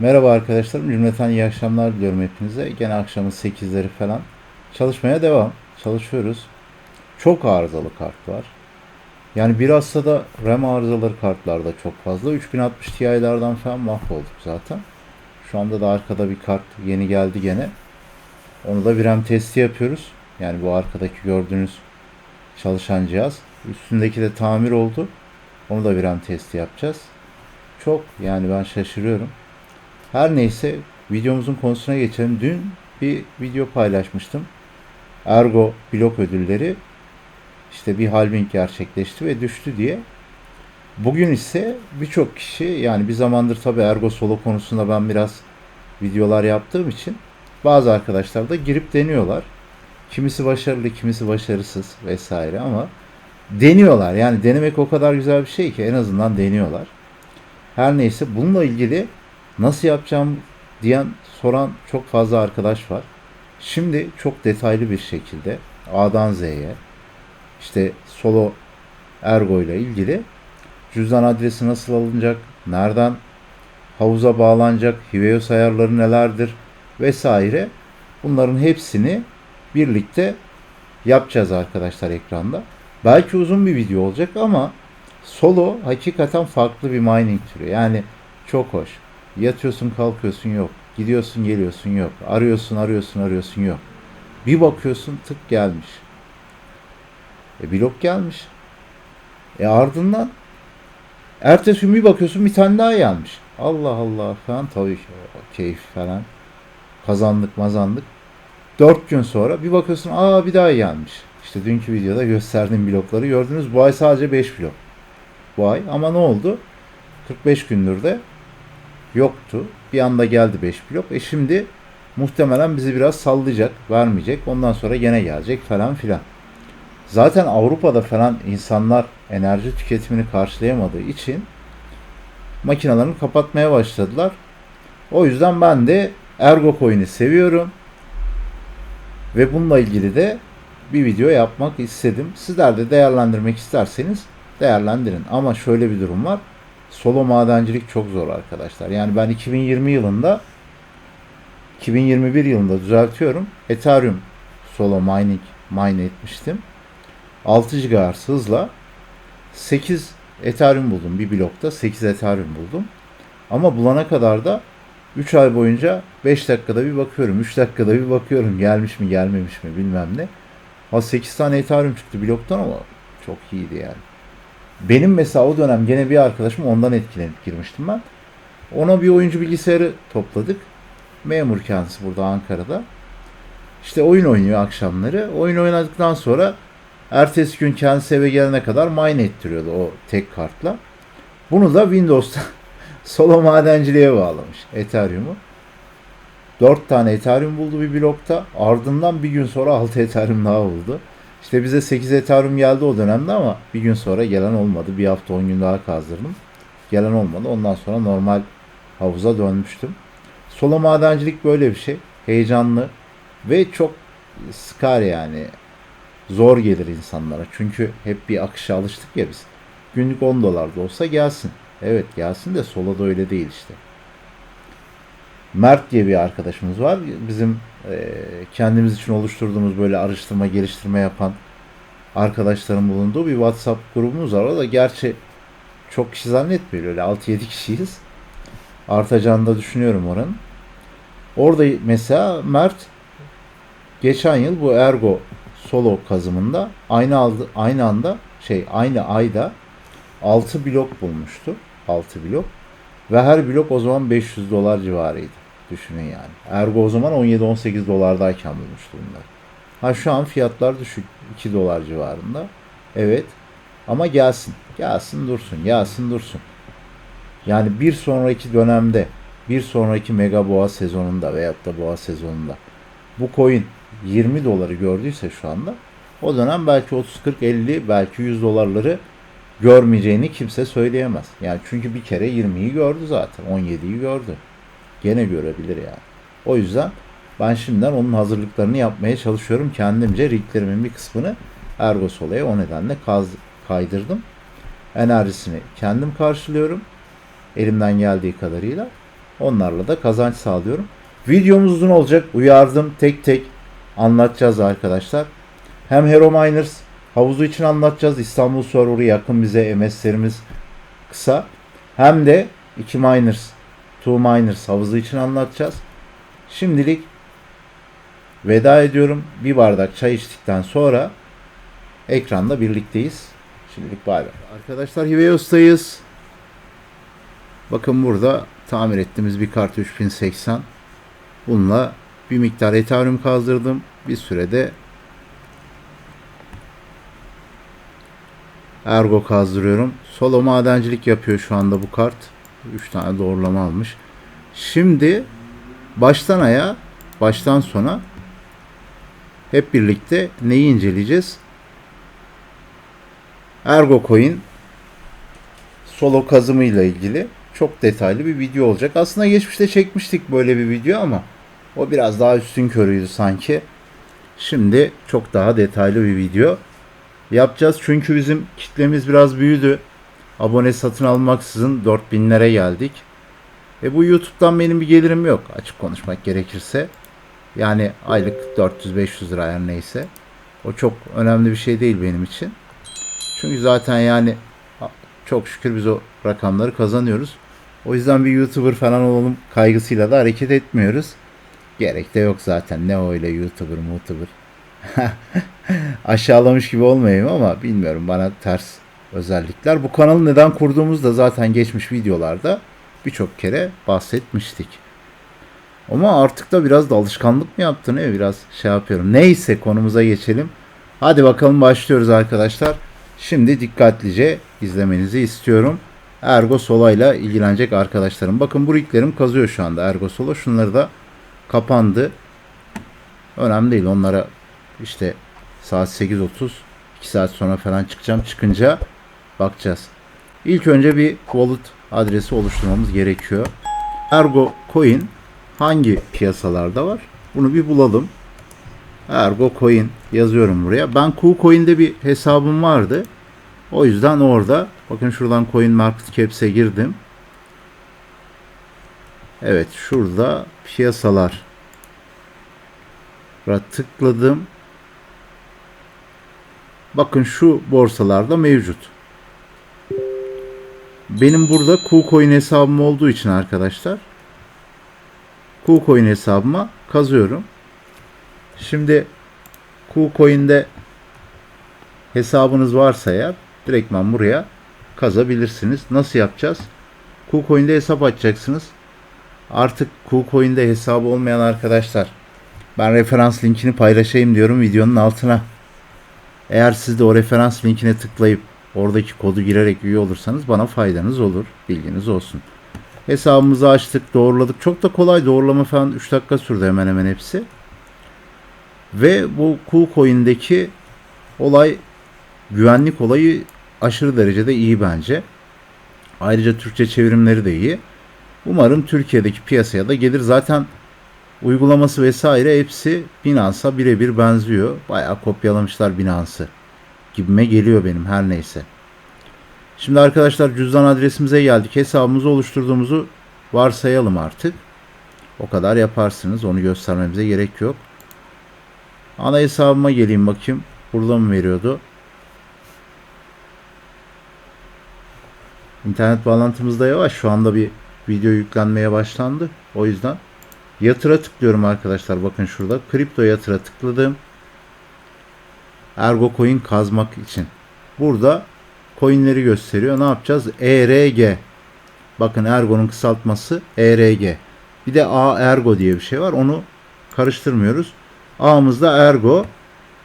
Merhaba arkadaşlar, cümleten iyi akşamlar diliyorum hepinize. Gene akşamın 8'leri falan. Çalışmaya devam. Çalışıyoruz. Çok arızalı kart var. Yani bir hastada RAM arızaları kartlarda çok fazla. 3060 Ti'lerden falan mahvolduk zaten. Şu anda da arkada bir kart yeni geldi gene. Onu da bir RAM testi yapıyoruz. Yani bu arkadaki gördüğünüz çalışan cihaz. Üstündeki de tamir oldu. Onu da bir RAM testi yapacağız. Çok yani ben şaşırıyorum. Her neyse videomuzun konusuna geçelim. Dün bir video paylaşmıştım. Ergo blok ödülleri işte bir halving gerçekleşti ve düştü diye. Bugün ise birçok kişi yani bir zamandır tabii Ergo solo konusunda ben biraz videolar yaptığım için bazı arkadaşlar da girip deniyorlar. Kimisi başarılı, kimisi başarısız vesaire ama deniyorlar. Yani denemek o kadar güzel bir şey ki en azından deniyorlar. Her neyse bununla ilgili nasıl yapacağım diyen soran çok fazla arkadaş var. Şimdi çok detaylı bir şekilde A'dan Z'ye işte solo ergo ile ilgili cüzdan adresi nasıl alınacak, nereden havuza bağlanacak, Hiveyos ayarları nelerdir vesaire bunların hepsini birlikte yapacağız arkadaşlar ekranda. Belki uzun bir video olacak ama solo hakikaten farklı bir mining türü. Yani çok hoş. Yatıyorsun kalkıyorsun yok. Gidiyorsun geliyorsun yok. Arıyorsun arıyorsun arıyorsun yok. Bir bakıyorsun tık gelmiş. E blok gelmiş. E ardından ertesi gün bir bakıyorsun bir tane daha gelmiş. Allah Allah falan tabii ki keyif falan. Kazandık mazandık. Dört gün sonra bir bakıyorsun aa bir daha gelmiş. İşte dünkü videoda gösterdiğim blokları gördünüz. Bu ay sadece 5 blok. Bu ay ama ne oldu? 45 gündür de yoktu. Bir anda geldi 5 blok. E şimdi muhtemelen bizi biraz sallayacak, vermeyecek. Ondan sonra gene gelecek falan filan. Zaten Avrupa'da falan insanlar enerji tüketimini karşılayamadığı için makinalarını kapatmaya başladılar. O yüzden ben de Ergo Coin'i seviyorum. Ve bununla ilgili de bir video yapmak istedim. Sizler de değerlendirmek isterseniz değerlendirin. Ama şöyle bir durum var. Solo madencilik çok zor arkadaşlar. Yani ben 2020 yılında 2021 yılında düzeltiyorum. Ethereum solo mining mine etmiştim. 6 GHz hızla 8 Ethereum buldum bir blokta 8 Ethereum buldum. Ama bulana kadar da 3 ay boyunca 5 dakikada bir bakıyorum, 3 dakikada bir bakıyorum gelmiş mi gelmemiş mi bilmem ne. Ha 8 tane Ethereum çıktı bloktan ama çok iyiydi yani. Benim mesela o dönem gene bir arkadaşım ondan etkilenip girmiştim ben. Ona bir oyuncu bilgisayarı topladık. Memur kendisi burada Ankara'da. İşte oyun oynuyor akşamları. Oyun oynadıktan sonra ertesi gün kendisi eve gelene kadar mine ettiriyordu o tek kartla. Bunu da Windows'ta solo madenciliğe bağlamış Ethereum'u. 4 tane Ethereum buldu bir blokta. Ardından bir gün sonra 6 Ethereum daha buldu. İşte bize 8 Ethereum geldi o dönemde ama bir gün sonra gelen olmadı. Bir hafta 10 gün daha kazdırdım. Gelen olmadı. Ondan sonra normal havuza dönmüştüm. Solo madencilik böyle bir şey. Heyecanlı ve çok sıkar yani. Zor gelir insanlara. Çünkü hep bir akışa alıştık ya biz. Günlük 10 dolar da olsa gelsin. Evet gelsin de solo da öyle değil işte. Mert diye bir arkadaşımız var. Bizim e, kendimiz için oluşturduğumuz böyle araştırma geliştirme yapan arkadaşların bulunduğu bir WhatsApp grubumuz var. O da gerçi çok kişi zannetmiyor. Öyle 6-7 kişiyiz. Artacağını da düşünüyorum oranın. Orada mesela Mert geçen yıl bu Ergo solo kazımında aynı aldı, aynı anda şey aynı ayda 6 blok bulmuştu. 6 blok. Ve her blok o zaman 500 dolar civarıydı. Düşünün yani. Ergo o zaman 17-18 dolardayken bulmuştu bunlar. Ha şu an fiyatlar düşük. 2 dolar civarında. Evet. Ama gelsin. Gelsin dursun. Gelsin dursun. Yani bir sonraki dönemde bir sonraki mega boğa sezonunda veyahut da boğa sezonunda bu coin 20 doları gördüyse şu anda o dönem belki 30 40 50 belki 100 dolarları görmeyeceğini kimse söyleyemez. Yani çünkü bir kere 20'yi gördü zaten. 17'yi gördü. Gene görebilir yani. O yüzden ben şimdiden onun hazırlıklarını yapmaya çalışıyorum. Kendimce riglerimin bir kısmını Ergo Sola'ya o nedenle kaz, kaydırdım. Enerjisini kendim karşılıyorum. Elimden geldiği kadarıyla. Onlarla da kazanç sağlıyorum. Videomuz uzun olacak. Uyardım. Tek tek anlatacağız arkadaşlar. Hem Hero Miners havuzu için anlatacağız. İstanbul server'ı yakın bize MS'lerimiz kısa. Hem de 2 Miners, 2 Miners havuzu için anlatacağız. Şimdilik veda ediyorum. Bir bardak çay içtikten sonra ekranda birlikteyiz. Şimdilik bay bay. Arkadaşlar Hiveyos'tayız. Bakın burada tamir ettiğimiz bir kart 3080. Bununla bir miktar Ethereum kazdırdım. Bir sürede Ergo kazdırıyorum. Solo madencilik yapıyor şu anda bu kart. 3 tane doğrulama almış. Şimdi baştan aya, baştan sona hep birlikte neyi inceleyeceğiz? Ergo Coin solo kazımı ile ilgili çok detaylı bir video olacak. Aslında geçmişte çekmiştik böyle bir video ama o biraz daha üstün körüydü sanki. Şimdi çok daha detaylı bir video yapacağız. Çünkü bizim kitlemiz biraz büyüdü. Abone satın almaksızın 4000'lere geldik. E bu YouTube'dan benim bir gelirim yok açık konuşmak gerekirse. Yani aylık 400-500 lira her neyse. O çok önemli bir şey değil benim için. Çünkü zaten yani çok şükür biz o rakamları kazanıyoruz. O yüzden bir YouTuber falan olalım kaygısıyla da hareket etmiyoruz. Gerek de yok zaten. Ne öyle YouTuber, YouTuber. Aşağılamış gibi olmayayım ama bilmiyorum bana ters özellikler. Bu kanalı neden kurduğumuzda zaten geçmiş videolarda birçok kere bahsetmiştik. Ama artık da biraz da alışkanlık mı yaptı ne biraz şey yapıyorum. Neyse konumuza geçelim. Hadi bakalım başlıyoruz arkadaşlar. Şimdi dikkatlice izlemenizi istiyorum. Ergo Sola ile ilgilenecek arkadaşlarım. Bakın bu riglerim kazıyor şu anda Ergo Sola. Şunları da kapandı. Önemli değil. Onlara işte saat 8.30 2 saat sonra falan çıkacağım. Çıkınca bakacağız. İlk önce bir wallet adresi oluşturmamız gerekiyor. Ergo Coin hangi piyasalarda var? Bunu bir bulalım. Ergo Coin yazıyorum buraya. Ben KuCoin'de bir hesabım vardı. O yüzden orada bakın şuradan Coin Market Caps'e girdim. Evet şurada piyasalar tıkladım. Bakın şu borsalarda mevcut. Benim burada KuCoin hesabım olduğu için arkadaşlar KuCoin hesabıma kazıyorum. Şimdi KuCoin'de hesabınız varsa eğer direktman buraya kazabilirsiniz. Nasıl yapacağız? KuCoin'de hesap açacaksınız. Artık KuCoin'de hesabı olmayan arkadaşlar ben referans linkini paylaşayım diyorum videonun altına. Eğer siz de o referans linkine tıklayıp oradaki kodu girerek üye olursanız bana faydanız olur. Bilginiz olsun. Hesabımızı açtık, doğruladık. Çok da kolay doğrulama falan 3 dakika sürdü hemen hemen hepsi. Ve bu KuCoin'deki olay güvenlik olayı aşırı derecede iyi bence. Ayrıca Türkçe çevirimleri de iyi. Umarım Türkiye'deki piyasaya da gelir. Zaten uygulaması vesaire hepsi Binance'a birebir benziyor. Bayağı kopyalamışlar Binance'ı. Gibime geliyor benim her neyse. Şimdi arkadaşlar cüzdan adresimize geldik. Hesabımızı oluşturduğumuzu varsayalım artık. O kadar yaparsınız. Onu göstermemize gerek yok. Ana hesabıma geleyim bakayım. Burada mı veriyordu? İnternet bağlantımız da yavaş. Şu anda bir video yüklenmeye başlandı. O yüzden yatıra tıklıyorum arkadaşlar. Bakın şurada. Kripto yatıra tıkladım. Ergo coin kazmak için. Burada coinleri gösteriyor. Ne yapacağız? ERG. Bakın Ergo'nun kısaltması ERG. Bir de A Ergo diye bir şey var. Onu karıştırmıyoruz. A'mızda Ergo.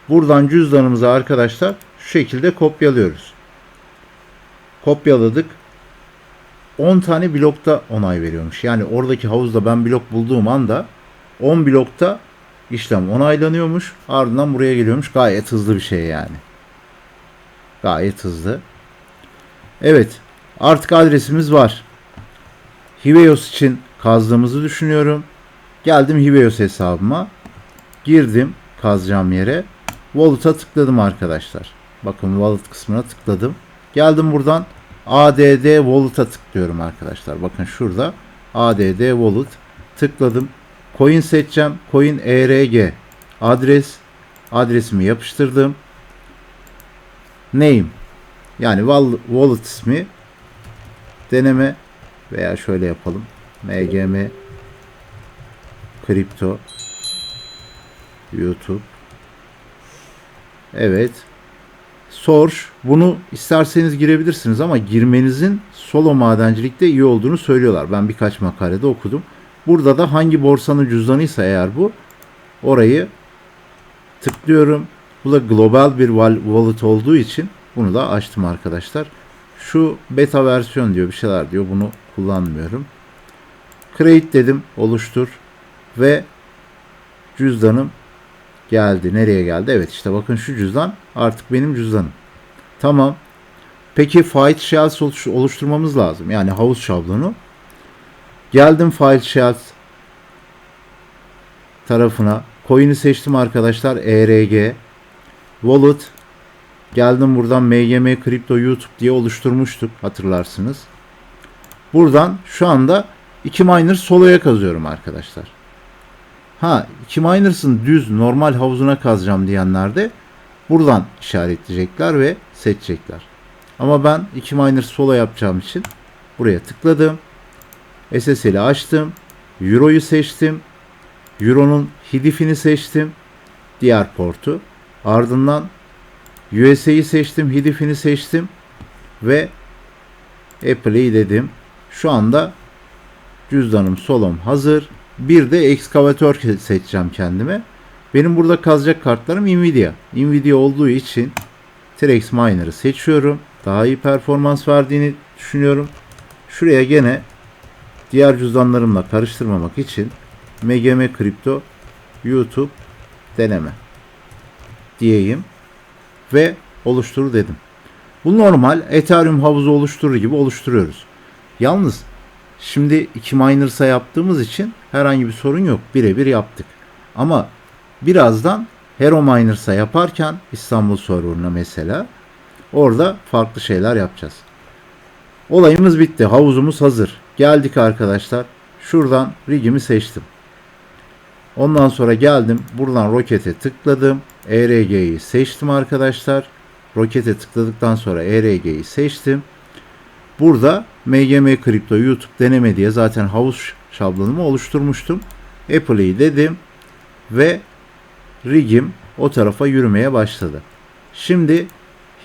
Buradan cüzdanımızı arkadaşlar şu şekilde kopyalıyoruz. Kopyaladık. 10 tane blokta onay veriyormuş. Yani oradaki havuzda ben blok bulduğum anda 10 blokta işlem onaylanıyormuş. Ardından buraya geliyormuş. Gayet hızlı bir şey yani. Gayet hızlı. Evet. Artık adresimiz var. Hiveyos için kazdığımızı düşünüyorum. Geldim Hiveyos hesabıma. Girdim kazacağım yere. Wallet'a tıkladım arkadaşlar. Bakın wallet kısmına tıkladım. Geldim buradan ADD Wallet'a tıklıyorum arkadaşlar. Bakın şurada ADD Wallet tıkladım. Coin seçeceğim. Coin ERG adres adresimi yapıştırdım. Name yani wal- wallet ismi deneme veya şöyle yapalım. MGM kripto YouTube Evet. Source bunu isterseniz girebilirsiniz ama girmenizin solo madencilikte iyi olduğunu söylüyorlar. Ben birkaç makalede okudum. Burada da hangi borsanın cüzdanıysa eğer bu orayı tıklıyorum. Bu da global bir wal- wallet olduğu için bunu da açtım arkadaşlar. Şu beta versiyon diyor bir şeyler diyor. Bunu kullanmıyorum. Create dedim. Oluştur. Ve cüzdanım geldi. Nereye geldi? Evet işte bakın şu cüzdan artık benim cüzdanım. Tamam. Peki file shells oluş- oluşturmamız lazım. Yani havuz şablonu. Geldim file shells tarafına. Coin'i seçtim arkadaşlar. ERG. Wallet. Geldim buradan MGM Crypto YouTube diye oluşturmuştuk hatırlarsınız. Buradan şu anda 2 miner soloya kazıyorum arkadaşlar. Ha 2 miners'ın düz normal havuzuna kazacağım diyenler de buradan işaretleyecekler ve seçecekler. Ama ben 2 miners solo yapacağım için buraya tıkladım. SSL'i açtım. Euro'yu seçtim. Euro'nun hedefini seçtim. Diğer portu. Ardından USA'yı seçtim. Hedefini seçtim. Ve Apple'i dedim. Şu anda cüzdanım solom hazır. Bir de ekskavatör seçeceğim kendime. Benim burada kazacak kartlarım Nvidia. Nvidia olduğu için Trex Miner'ı seçiyorum. Daha iyi performans verdiğini düşünüyorum. Şuraya gene diğer cüzdanlarımla karıştırmamak için MGM Kripto YouTube deneme diyeyim ve oluştur dedim. Bu normal Ethereum havuzu oluşturur gibi oluşturuyoruz. Yalnız şimdi iki miners'a yaptığımız için herhangi bir sorun yok. Birebir yaptık. Ama birazdan Hero Miners'a yaparken İstanbul serverına mesela orada farklı şeyler yapacağız. Olayımız bitti. Havuzumuz hazır. Geldik arkadaşlar. Şuradan rigimi seçtim. Ondan sonra geldim. Buradan rokete tıkladım. ERG'yi seçtim arkadaşlar. Rokete tıkladıktan sonra ERG'yi seçtim. Burada MGM Kripto YouTube deneme diye zaten havuz şablonumu oluşturmuştum. Apple'i dedim ve rigim o tarafa yürümeye başladı. Şimdi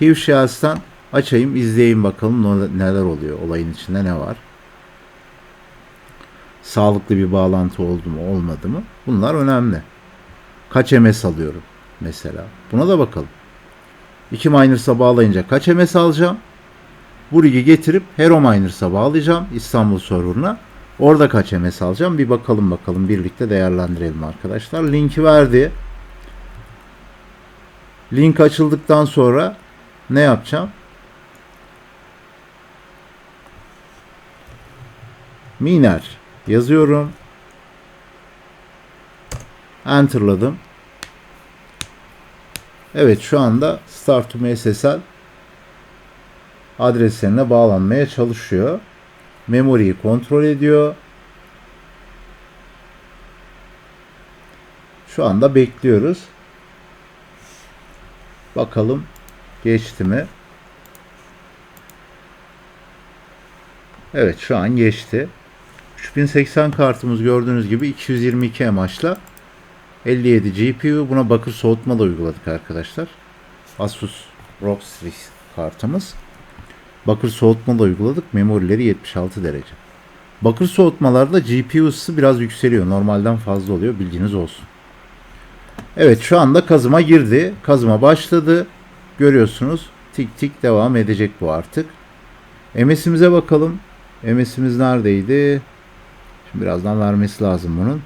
Hivshas'tan açayım izleyeyim bakalım neler oluyor. Olayın içinde ne var. Sağlıklı bir bağlantı oldu mu olmadı mı? Bunlar önemli. Kaç MS alıyorum mesela. Buna da bakalım. 2 Miners'a bağlayınca kaç MS alacağım? Bu rigi getirip Hero Miners'a bağlayacağım İstanbul serverına. Orada kaç MS alacağım? Bir bakalım bakalım birlikte değerlendirelim arkadaşlar. Linki verdi. Link açıldıktan sonra ne yapacağım? Miner yazıyorum. Enter'ladım. Evet şu anda Start to adreslerine bağlanmaya çalışıyor. Memory'yi kontrol ediyor. Şu anda bekliyoruz. Bakalım geçti mi? Evet şu an geçti. 3080 kartımız gördüğünüz gibi 222 mAh'la 57 GPU. Buna bakır soğutma da uyguladık arkadaşlar. Asus ROG Strix kartımız. Bakır soğutma da uyguladık. Memorileri 76 derece. Bakır soğutmalarda GPU ısısı biraz yükseliyor. Normalden fazla oluyor. Bilginiz olsun. Evet şu anda kazıma girdi. Kazıma başladı. Görüyorsunuz tik tik devam edecek bu artık. MS'imize bakalım. MS'imiz neredeydi? Şimdi birazdan vermesi lazım bunun.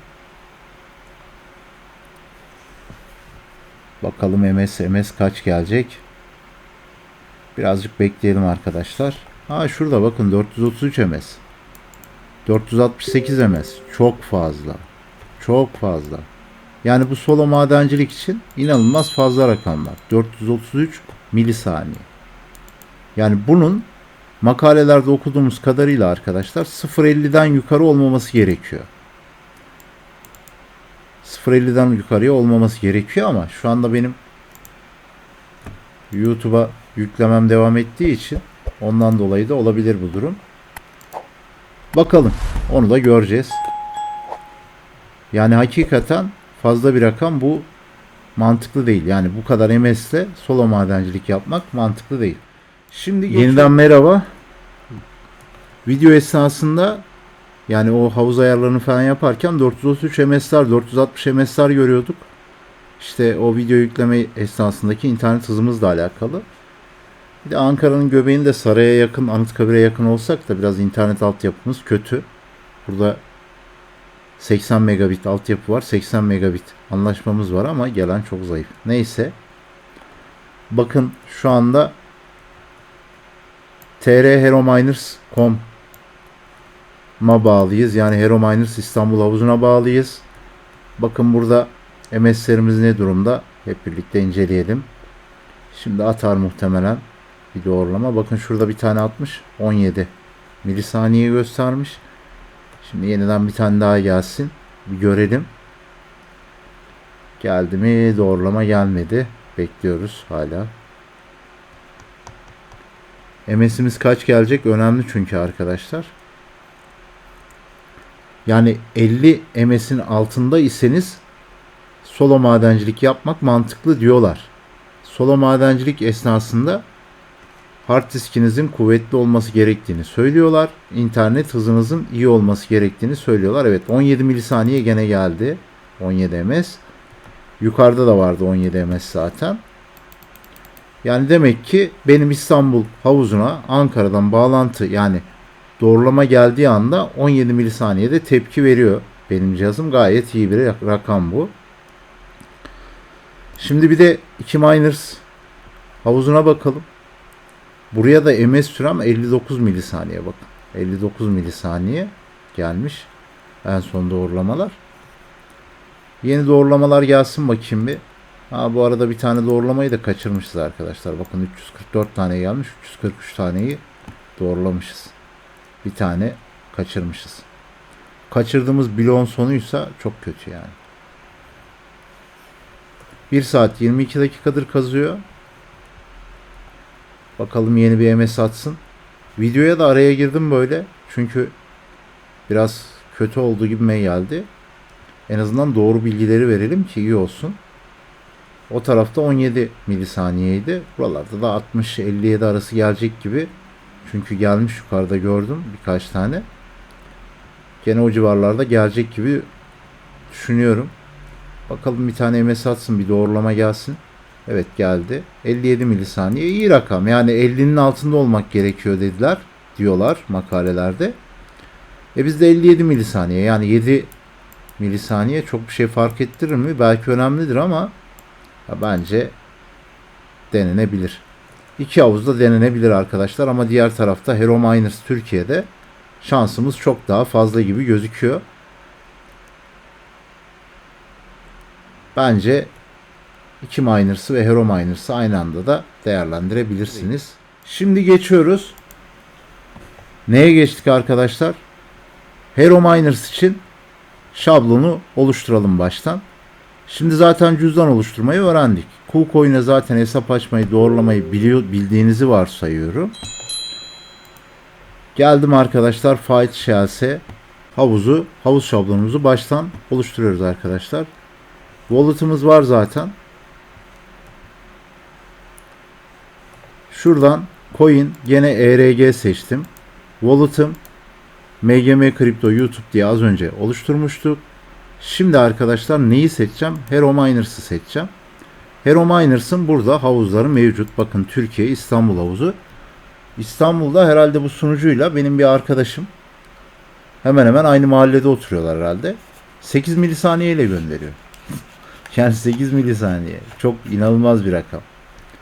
Bakalım MS MS kaç gelecek? Birazcık bekleyelim arkadaşlar. Ha şurada bakın 433 MS. 468 MS. Çok fazla. Çok fazla. Yani bu solo madencilik için inanılmaz fazla rakamlar. 433 milisaniye. Yani bunun makalelerde okuduğumuz kadarıyla arkadaşlar 0.50'den yukarı olmaması gerekiyor. 0.50'den yukarıya olmaması gerekiyor ama şu anda benim YouTube'a yüklemem devam ettiği için ondan dolayı da olabilir bu durum. Bakalım. Onu da göreceğiz. Yani hakikaten fazla bir rakam bu mantıklı değil. Yani bu kadar MS'le solo madencilik yapmak mantıklı değil. Şimdi yeniden merhaba. Video esnasında yani o havuz ayarlarını falan yaparken 433 MS'ler, 460 MS'ler görüyorduk. İşte o video yükleme esnasındaki internet hızımızla alakalı. Bir de Ankara'nın göbeğinde saraya yakın, Anıtkabir'e yakın olsak da biraz internet altyapımız kötü. Burada 80 megabit altyapı var. 80 megabit anlaşmamız var ama gelen çok zayıf. Neyse. Bakın şu anda trherominers.com ma bağlıyız. Yani Hero Miners İstanbul havuzuna bağlıyız. Bakın burada MS'lerimiz ne durumda? Hep birlikte inceleyelim. Şimdi atar muhtemelen bir doğrulama. Bakın şurada bir tane atmış. 17 milisaniye göstermiş. Şimdi yeniden bir tane daha gelsin. Bir görelim. Geldi mi? Doğrulama gelmedi. Bekliyoruz hala. MS'imiz kaç gelecek? Önemli çünkü arkadaşlar. Yani 50 MS'in altında iseniz solo madencilik yapmak mantıklı diyorlar. Solo madencilik esnasında hard diskinizin kuvvetli olması gerektiğini söylüyorlar. İnternet hızınızın iyi olması gerektiğini söylüyorlar. Evet 17 milisaniye gene geldi. 17 ms. Yukarıda da vardı 17 ms zaten. Yani demek ki benim İstanbul havuzuna Ankara'dan bağlantı yani doğrulama geldiği anda 17 milisaniyede tepki veriyor. Benim cihazım gayet iyi bir rakam bu. Şimdi bir de 2 miners havuzuna bakalım. Buraya da MS sürem 59 milisaniye bakın. 59 milisaniye gelmiş. En son doğrulamalar. Yeni doğrulamalar gelsin bakayım bir. Ha bu arada bir tane doğrulamayı da kaçırmışız arkadaşlar. Bakın 344 tane gelmiş. 343 taneyi doğrulamışız. Bir tane kaçırmışız. Kaçırdığımız bloğun sonuysa çok kötü yani. 1 saat 22 dakikadır kazıyor. Bakalım yeni bir MS atsın. Videoya da araya girdim böyle. Çünkü biraz kötü olduğu gibi geldi. En azından doğru bilgileri verelim ki iyi olsun. O tarafta 17 milisaniyeydi. Buralarda da 60-57 arası gelecek gibi. Çünkü gelmiş yukarıda gördüm birkaç tane. Gene o civarlarda gelecek gibi düşünüyorum. Bakalım bir tane MS atsın bir doğrulama gelsin. Evet geldi. 57 milisaniye iyi rakam. Yani 50'nin altında olmak gerekiyor dediler diyorlar makalelerde. E bizde 57 milisaniye yani 7 milisaniye çok bir şey fark ettirir mi? Belki önemlidir ama ya bence denenebilir. İki havuzda denenebilir arkadaşlar ama diğer tarafta Hero Miners Türkiye'de şansımız çok daha fazla gibi gözüküyor. Bence iki Miners'ı ve Hero Miners'ı aynı anda da değerlendirebilirsiniz. Şimdi geçiyoruz. Neye geçtik arkadaşlar? Hero Miners için şablonu oluşturalım baştan. Şimdi zaten cüzdan oluşturmayı öğrendik. KuCoin'e zaten hesap açmayı, doğrulamayı biliyor, bildiğinizi varsayıyorum. Geldim arkadaşlar Fight Shells'e havuzu, havuz şablonumuzu baştan oluşturuyoruz arkadaşlar. Wallet'ımız var zaten. Şuradan coin gene ERG seçtim. Wallet'ım MGM Crypto YouTube diye az önce oluşturmuştuk. Şimdi arkadaşlar neyi seçeceğim? Hero Miners'ı seçeceğim. Hero Miners'ın burada havuzları mevcut. Bakın Türkiye İstanbul havuzu. İstanbul'da herhalde bu sunucuyla benim bir arkadaşım hemen hemen aynı mahallede oturuyorlar herhalde. 8 milisaniye ile gönderiyor. Yani 8 milisaniye. Çok inanılmaz bir rakam.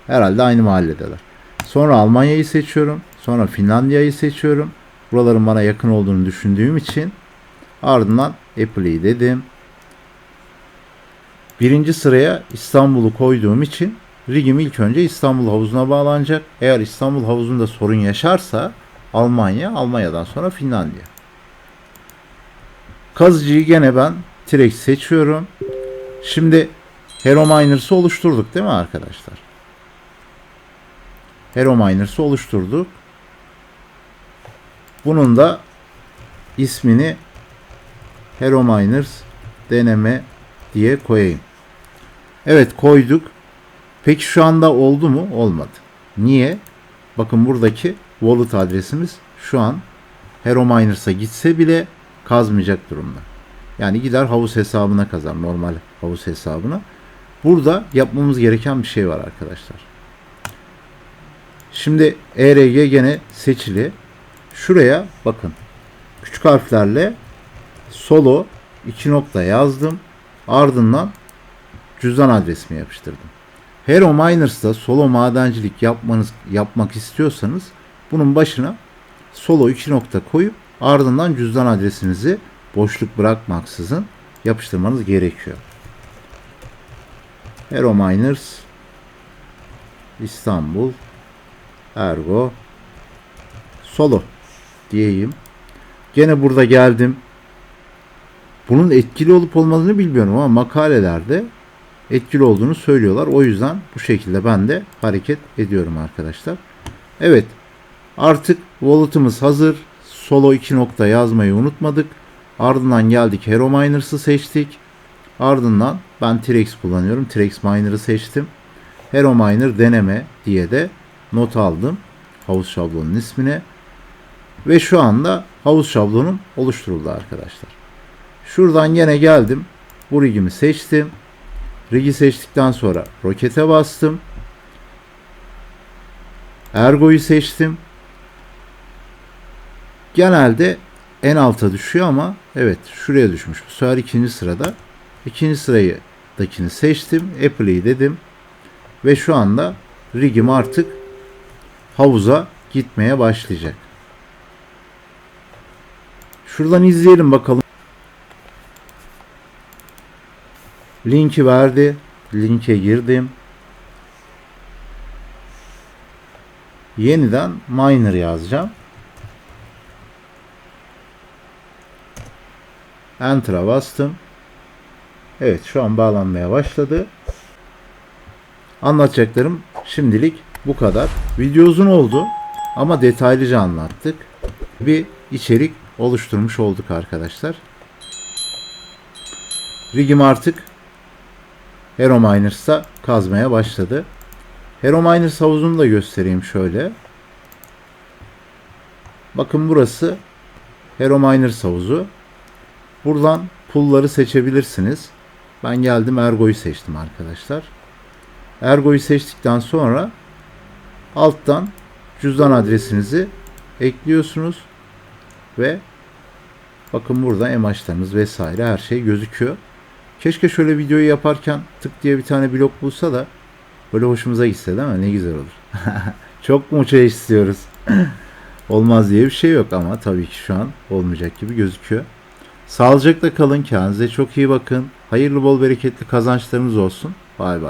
Herhalde aynı mahalledeler. Sonra Almanya'yı seçiyorum. Sonra Finlandiya'yı seçiyorum. Buraların bana yakın olduğunu düşündüğüm için ardından Apple'i dedim. Birinci sıraya İstanbul'u koyduğum için rigim ilk önce İstanbul havuzuna bağlanacak. Eğer İstanbul havuzunda sorun yaşarsa Almanya, Almanya'dan sonra Finlandiya. Kazıcıyı gene ben T-Rex seçiyorum. Şimdi Hero Miners'ı oluşturduk değil mi arkadaşlar? Hero Miners'ı oluşturduk. Bunun da ismini Hero Miners deneme diye koyayım. Evet koyduk. Peki şu anda oldu mu? Olmadı. Niye? Bakın buradaki wallet adresimiz şu an Hero Miners'a gitse bile kazmayacak durumda. Yani gider havuz hesabına kazar. Normal havuz hesabına. Burada yapmamız gereken bir şey var arkadaşlar. Şimdi ERG gene seçili. Şuraya bakın. Küçük harflerle solo iki nokta yazdım. Ardından cüzdan adresimi yapıştırdım. Hero Miners'ta solo madencilik yapmanız yapmak istiyorsanız bunun başına solo iki nokta koyup ardından cüzdan adresinizi boşluk bırakmaksızın yapıştırmanız gerekiyor. Hero Miners İstanbul Ergo Solo diyeyim. Gene burada geldim. Bunun etkili olup olmadığını bilmiyorum ama makalelerde etkili olduğunu söylüyorlar. O yüzden bu şekilde ben de hareket ediyorum arkadaşlar. Evet artık wallet'ımız hazır. Solo 2 nokta yazmayı unutmadık. Ardından geldik Hero Miners'ı seçtik. Ardından ben T-Rex kullanıyorum. T-Rex Miner'ı seçtim. Hero Miner deneme diye de not aldım. Havuz şablonun ismine. Ve şu anda havuz şablonum oluşturuldu arkadaşlar. Şuradan yine geldim. Bu rigimi seçtim. Rigi seçtikten sonra rokete bastım. Ergo'yu seçtim. Genelde en alta düşüyor ama evet şuraya düşmüş. Bu sefer ikinci sırada. İkinci sırayı dakini seçtim. Apple'yi dedim. Ve şu anda rigim artık havuza gitmeye başlayacak. Şuradan izleyelim bakalım. Linki verdi. Linke girdim. Yeniden miner yazacağım. Enter'a bastım. Evet şu an bağlanmaya başladı. Anlatacaklarım şimdilik bu kadar. Video uzun oldu ama detaylıca anlattık. Bir içerik oluşturmuş olduk arkadaşlar. Rigim artık Hero Miners'ta kazmaya başladı. Hero Miners havuzunu da göstereyim şöyle. Bakın burası Hero Miners havuzu. Buradan pulları seçebilirsiniz. Ben geldim Ergo'yu seçtim arkadaşlar. Ergo'yu seçtikten sonra alttan cüzdan adresinizi ekliyorsunuz ve bakın burada emaçlarınız vesaire her şey gözüküyor. Keşke şöyle videoyu yaparken tık diye bir tane blok bulsa da böyle hoşumuza gitse değil mi? Ne güzel olur. Çok mu uçağı istiyoruz? Olmaz diye bir şey yok ama tabii ki şu an olmayacak gibi gözüküyor. Sağlıcakla kalın. Kendinize çok iyi bakın. Hayırlı bol bereketli kazançlarınız olsun. Bay bay.